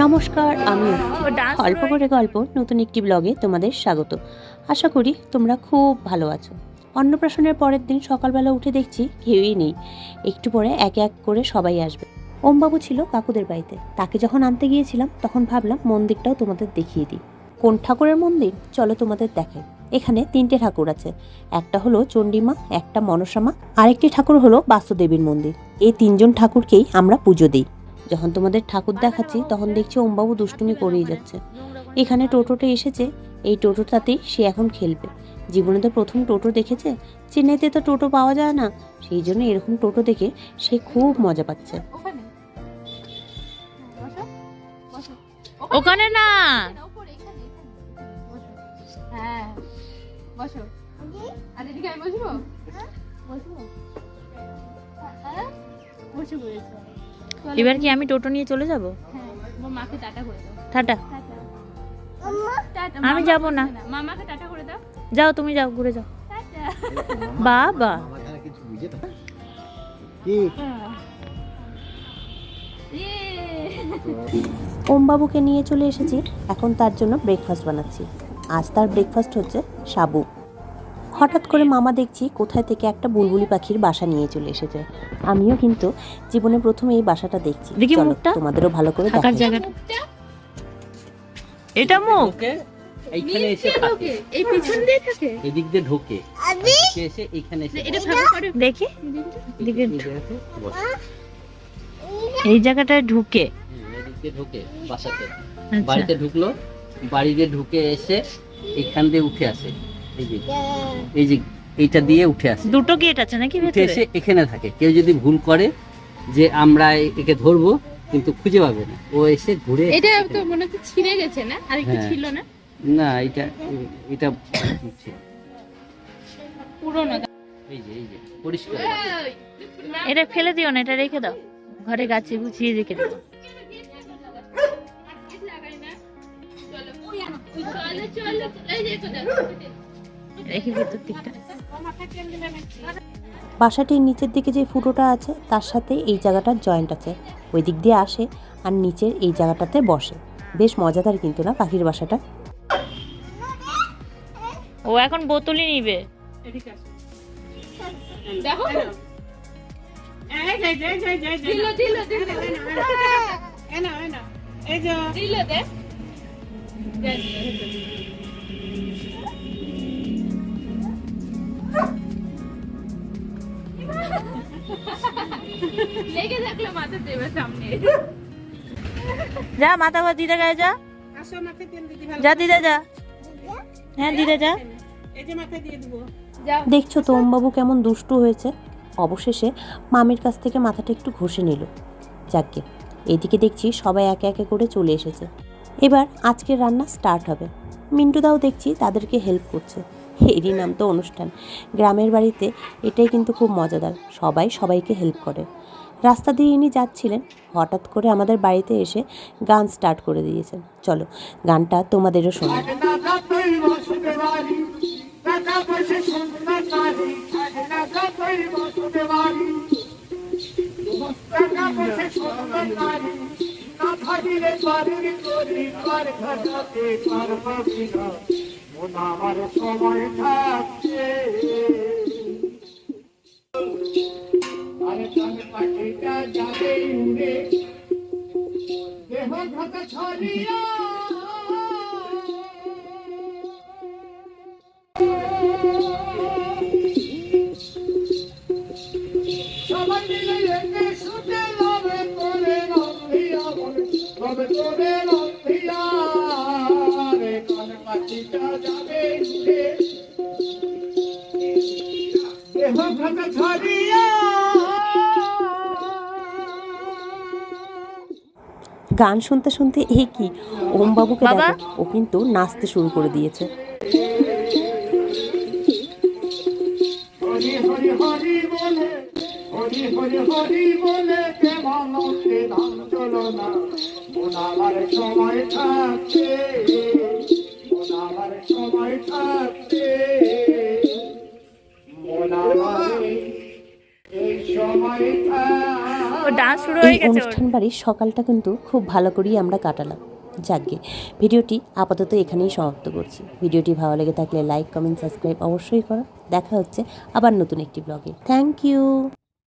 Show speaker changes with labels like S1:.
S1: নমস্কার আমি গল্প করে। গল্প নতুন একটি ব্লগে তোমাদের স্বাগত। আশা করি তোমরা খুব ভালো আছো। অন্নপ্রাশনের পরের দিন সকালবেলা উঠে দেখছি কেউই নেই। একটু পরে এক এক করে সবাই আসবে। ওমবাবু ছিল কাকুদের বাড়িতে। তাকে যখন আনতে গিয়েছিলাম তখন ভাবলাম মন্দিরটাও তোমাদের দেখিয়ে দিই। কোন ঠাকুরের মন্দির? চলো তোমাদের দেখাই। এখানে তিনটে ঠাকুর আছে। একটা হলো চণ্ডীমা একটা মনসামা। আরেকটি ঠাকুর হলো বাস্তুদেবীর মন্দির। এই তিনজন ঠাকুরকেই আমরা পুজো দিই। যখন তোমাদের ঠাকুর দেখাচ্ছি তখন দেখছি ওমবাবু দুষ্টুমি করেই যাচ্ছে। এখানে টোটোতে এসেছে এই টোটোটাতেই সে এখন খেলবে। জীবনে তো প্রথম টোটো দেখেছে চেন্নাইতে তো টোটো পাওয়া যায় না সেই জন্য এরকম টোটো দেখে সে খুব মজা পাচ্ছে।
S2: ওখানে বসো। বসো
S3: ওখানে না
S2: উপরে এখানে বসো হ্যাঁ বসো
S3: এবার কি আমি টোটো নিয়ে চলে যাব?
S2: হ্যাঁ মাকে টাটা করে দাও।
S3: টাটা।
S2: টাটা। টাটা
S3: আমি যাব না।
S2: মামাকে টাটা করে দাও।
S3: যাও তুমি যাও ঘুরে যাও।
S2: টাটা।
S3: বাবা।
S4: আমার ধারে কিছু বুঝে না কি?
S2: ইয়ে
S1: ওমবাবুকে নিয়ে চলে এসেছি। এখন তার জন্য ব্রেকফাস্ট বানাচ্ছি। আজ তার ব্রেকফাস্ট হচ্ছে সাবু। হঠাৎ করে মামা দেখছি কোথায় থেকে একটা বুলবুলি পাখির বাসা নিয়ে চলে এসেছে। আমিও কিন্তু জীবনে প্রথম এই বাসাটা দেখছি।
S3: দেখি
S1: চলো,
S3: মুখটা।
S1: তোমাদেরও ভালো করে
S3: থাকার জায়গাটা। এটা মুখ?
S5: এইখানে এসে থাকে।
S2: এই পিছন দিয়ে থাকে?
S5: এদিক দিয়ে ঢোকে। এসে এখানে এসে
S2: এটা ভালো করে
S3: দেখি। দিকে
S5: এই জায়গাতে বসে।
S3: এই জায়গাটায় ঢুকে।
S5: হুম, এদিক দিয়ে ঢোকে বাসাতে।
S3: আচ্ছা।
S5: বাড়িতে ঢুকলো বাড়িতে ঢুকে এসে এখান দিয়ে উঠে আসে। এই যে এই যে এইটা দিয়ে উঠে আসে
S3: দুটো গেট আছে নাকি
S5: উঠে এসে এখানে থাকে কেউ যদি ভুল করে যে আমরা একে ধরবো কিন্তু খুঁজে পাবে না ও এসে ঘুরে
S2: এটা তো মনে হচ্ছে ছিঁড়ে গেছে না আর একটু
S5: হ্যাঁ।
S2: ছিল না
S5: না এটা এটা।
S2: পুরোনো
S5: এই যে এই যে পরিষ্কার
S3: এটা ফেলে দিও না এটা রেখে দাও ঘরে গাছে গুছিয়ে রেখে দাও রেখে ভেতর দিকটা
S1: বাসাটির নিচের দিকে যে ফুটোটা আছে তার সাথে এই জায়গাটার জয়েন্ট আছে ওই দিক দিয়ে আসে আর নিচের এই জায়গাটাতে বসে বেশ মজাদার কিন্তু না পাখির বাসাটা
S3: ও এখন বোতলই নিবে
S2: দেখো লেগে থাকল মাথা দেবে সামনে।
S3: যা মাথা ভাত দিদা গায়ে যা। যা দিদা যা। হ্যাঁ দিদা যা।
S2: যাও।
S1: দেখছ তো ওমবাবু কেমন দুষ্টু হয়েছে। অবশেষে মামির কাছ থেকে মাথাটা একটু ঘষে নিল। যাকে এদিকে দেখছি সবাই একে একে করে চলে এসেছে। এবার আজকের রান্না স্টার্ট হবে। মিন্টুদাও দেখছি তাদেরকে হেল্প করছে। এরই নাম তো অনুষ্ঠান। গ্রামের বাড়িতে এটাই কিন্তু খুব মজাদার। সবাই সবাইকে হেল্প করে। রাস্তা দিয়ে ইনি যাচ্ছিলেন, হঠাৎ করে আমাদের বাড়িতে এসে গান স্টার্ট করে দিয়েছেন। চলো, গানটা তোমাদেরও
S4: আমার সময় থাকছে। ছড়িয়া
S1: গান শুনতে শুনতে এ কি? ওমবাবুকে
S3: বাবা?
S1: দেখো ও কিন্তু নাচতে শুরু করে দিয়েছে।
S4: সময় থাকছে সময় থাকছে।
S3: শুরু
S1: এই
S3: হয়ে গেছে
S1: অনুষ্ঠান বাড়ির সকালটা কিন্তু খুব ভালো করেই আমরা কাটালাম। যাকগে ভিডিওটি আপাতত এখানেই সমাপ্ত করছি। ভিডিওটি ভালো লেগে থাকলে লাইক কমেন্ট সাবস্ক্রাইব অবশ্যই করো। দেখা হচ্ছে আবার নতুন একটি ব্লগে। Thank you.